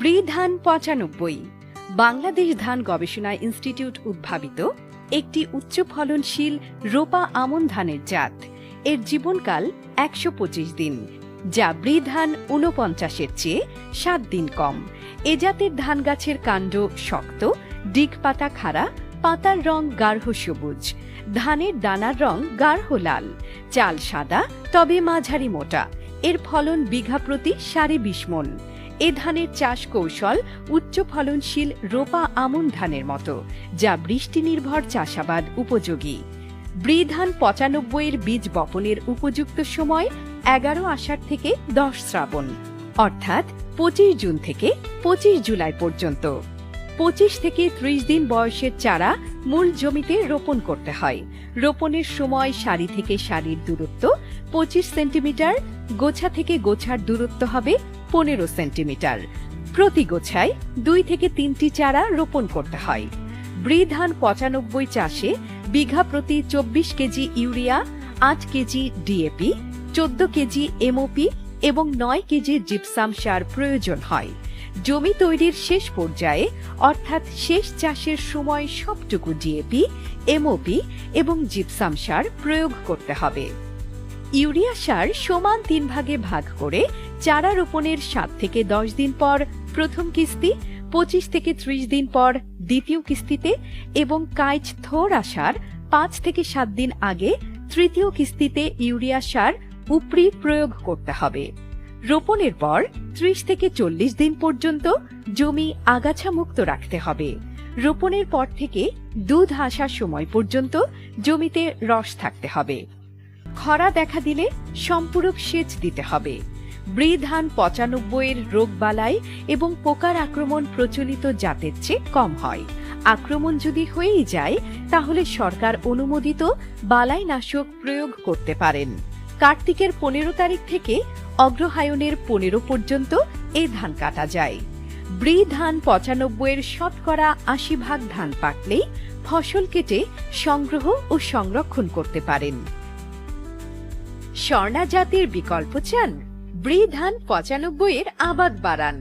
ব্রি ধান পঁচানব্বই, বাংলাদেশ ধান গবেষণা ইনস্টিটিউট উদ্ভাবিত একটি উচ্চ ফলনশীল রোপা আমন ধানের জাত। এর জীবনকাল একশো পঁচিশ দিন, যা ব্রি ধান ঊনপঞ্চাশের চেয়ে সাত দিন কম। এ জাতের ধান গাছের কাণ্ড শক্ত, ডিগ পাতা খাড়া, পাতার রং গাঢ় সবুজ। ধানের দানার রং গাঢ় লাল, চাল সাদা, তবে মাঝারি মোটা। এর ফলন বিঘা প্রতি সাড়ে বিশ মন। এ ধানের চাষ কৌশল উচ্চ ফলনশীল রোপা আমন ধানের মতো, যা বৃষ্টি নির্ভর চাষাবাদ উপযোগী। ব্রি ধান পঁচানব্বইয়ের বীজ বপনের উপযুক্ত সময় এগারো আষাঢ় থেকে দশ শ্রাবণ, অর্থাৎ পঁচিশ জুন থেকে পঁচিশ জুলাই পর্যন্ত। পঁচিশ থেকে ত্রিশ দিন বয়সের চারা মূল জমিতে রোপণ করতে হয়। রোপণের সময় সারি থেকে সারির দূরত্ব পঁচিশ সেন্টিমিটার, গোছা থেকে গোছার দূরত্ব হবে পনেরো সেন্টিমিটার। প্রতি গোছায় দুই থেকে তিনটি চারা রোপণ করতে হয়। ব্রি ধান পঁচানব্বই চাষে বিঘা প্রতি চব্বিশ কেজি ইউরিয়া, আট কেজি ডিএপি, চোদ্দ কেজি এমওপি এবং নয় কেজি জিপসাম সার প্রয়োজন হয়। জমি তৈরির শেষ পর্যায়ে অর্থাৎ শেষ চাষের সময় সবটুকু ডিএপি, এমওপি এবং জিপসাম সার প্রয়োগ করতে হবে। ইউরিয়া সার সমান তিন ভাগে ভাগ করে চারা রোপণের সাত থেকে দশ দিন পর প্রথম কিস্তি, পঁচিশ থেকে ত্রিশ দিন পর দ্বিতীয় কিস্তিতে এবং কাইচ থোর আসার পাঁচ থেকে সাত দিন আগে তৃতীয় কিস্তিতে ইউরিয়া সার উপরি প্রয়োগ করতে হবে। রোপণের পর ত্রিশ থেকে চল্লিশ দিন পর্যন্ত জমি আগাছা মুক্ত রাখতে হবে। রোপণের পর থেকে দুধ আসার সময় পর্যন্ত জমিতে রস থাকতে হবে। খরা দেখা দিলে সম্পূরক সেচ দিতে হবে। ব্রি ধান পঁচানব্বইয়ের রোগবালাই এবং পোকার আক্রমণ প্রচলিত জাতের চেয়ে কম হয়। আক্রমণ যদি হয়েই যায়, তাহলে সরকার অনুমোদিত বালাই নাশক প্রয়োগ করতে পারেন। কার্তিকের পনেরো তারিখ থেকে অগ্রহায়ণের পনেরো পর্যন্ত এ ধান কাটা যায়। ব্রি ধান পঁচানব্বইয়ের শতকরা আশি ভাগ ধান পাকলেই ফসল কেটে সংগ্রহ ও সংরক্ষণ করতে পারেন। স্বর্ণা জাতির বিকল্প চান। ব্রি ধান পঁচানব্বইয়ের আবাদ বাড়ান।